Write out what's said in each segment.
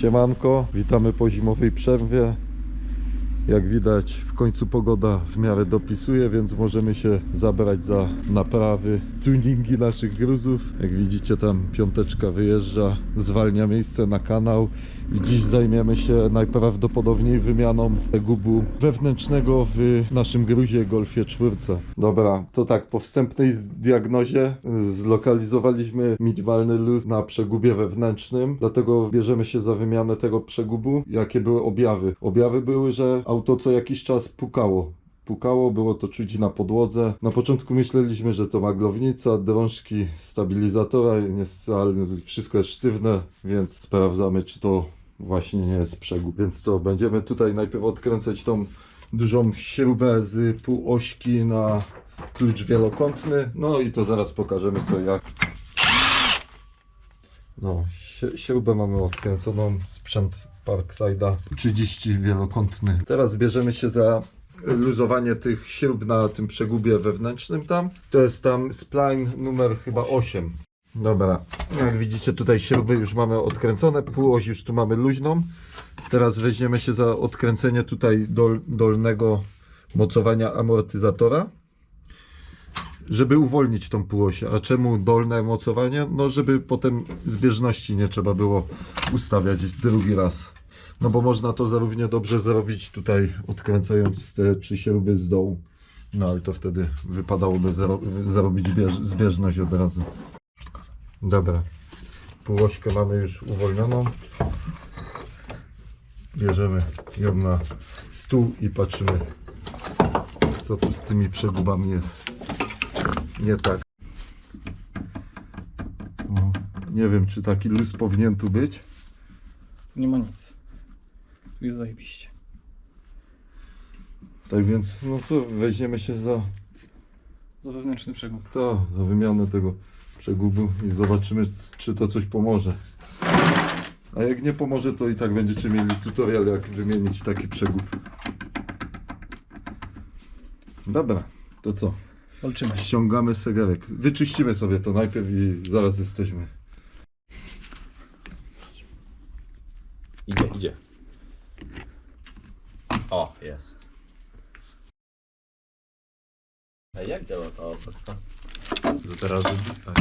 Siemanko, witamy po zimowej przerwie. Jak widać w końcu pogoda w miarę dopisuje, więc możemy się zabrać za naprawy, tuningi naszych gruzów. Jak widzicie tam piąteczka wyjeżdża, zwalnia miejsce na kanał i dziś zajmiemy się najprawdopodobniej wymianą gubu wewnętrznego w naszym gruzie Golfie 4. Dobra, to tak, po wstępnej diagnozie zlokalizowaliśmy minimalny luz na przegubie wewnętrznym, dlatego bierzemy się za wymianę tego przegubu. Jakie były objawy? Objawy były, że auto co jakiś czas pukało. Pukało, było to czuć na podłodze. Na początku myśleliśmy, że to maglownica, drążki stabilizatora, ale wszystko jest sztywne, więc sprawdzamy, czy to właśnie nie jest przegub. Więc co, będziemy tutaj najpierw odkręcać tą dużą śrubę z półośki na klucz wielokątny, no i to zaraz pokażemy co jak. No, śrubę mamy odkręconą, sprzęt Parkside'a 30 wielokątny. Teraz bierzemy się za luzowanie tych śrub na tym przegubie wewnętrznym tam. To jest tam spline numer chyba 8. Dobra, jak widzicie tutaj śruby już mamy odkręcone, półoś już tu mamy luźną. Teraz weźmiemy się za odkręcenie tutaj dol, dolnego mocowania amortyzatora żeby uwolnić tą półosię. A czemu dolne mocowanie? No, żeby potem zbieżności nie trzeba było ustawiać drugi raz. No bo można to zarównie dobrze zrobić tutaj, odkręcając te trzy śruby z dołu. No ale to wtedy wypadałoby zaro zarobić bież zbieżność od razu. Dobra. Półośkę mamy już uwolnioną. Bierzemy ją na stół i patrzymy, co tu z tymi przegubami jest nie tak. O, nie wiem, czy taki luz powinien tu być. Nie ma nic. Tu jest zajebiście. Tak więc, no co, weźmiemy się za Za wewnętrzny przegub. to, za wymianę tego przegubu i zobaczymy, czy to coś pomoże. A jak nie pomoże, to i tak będziecie mieli tutorial, jak wymienić taki przegub. Dobra, to co? Walczymy. Ściągamy segerek. Wyczyścimy sobie to najpierw i zaraz jesteśmy. Idzie, idzie. O, jest. A jak działa ta oferta? To teraz oddychaj.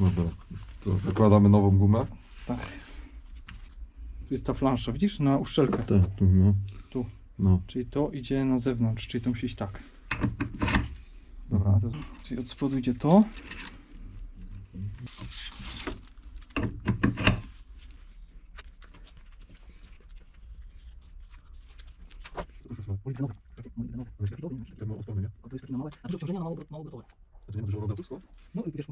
Dobra, to zakładamy nową gumę. Tak. Tu jest ta flansza, widzisz? Na uszczelkę. Tak, tu, no. Tu. No. Czyli to idzie na zewnątrz, czyli to musi iść tak. Dobra, to, czyli od spodu idzie to. No i wiesz,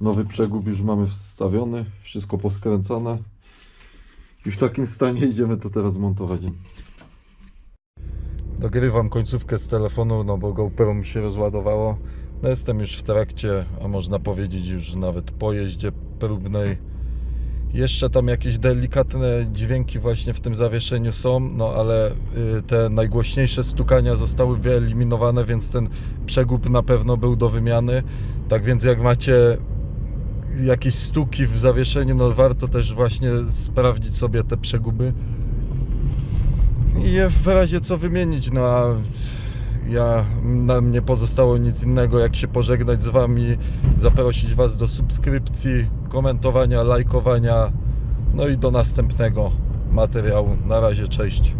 Nowy przegub już mamy wstawiony, wszystko poskręcane. I w takim stanie idziemy to teraz montować. Dogrywam końcówkę z telefonu, no bo GoPro mi się rozładowało. No jestem już w trakcie, a można powiedzieć już nawet po jeździe próbnej. Jeszcze tam jakieś delikatne dźwięki właśnie w tym zawieszeniu są, no ale y, te najgłośniejsze stukania zostały wyeliminowane, więc ten przegub na pewno był do wymiany. Tak więc jak macie jakieś stuki w zawieszeniu, no warto też właśnie sprawdzić sobie te przeguby i je w razie co wymienić, no a ja, nam nie pozostało nic innego jak się pożegnać z Wami, zaprosić Was do subskrypcji, komentowania, lajkowania, no i do następnego materiału. Na razie, cześć.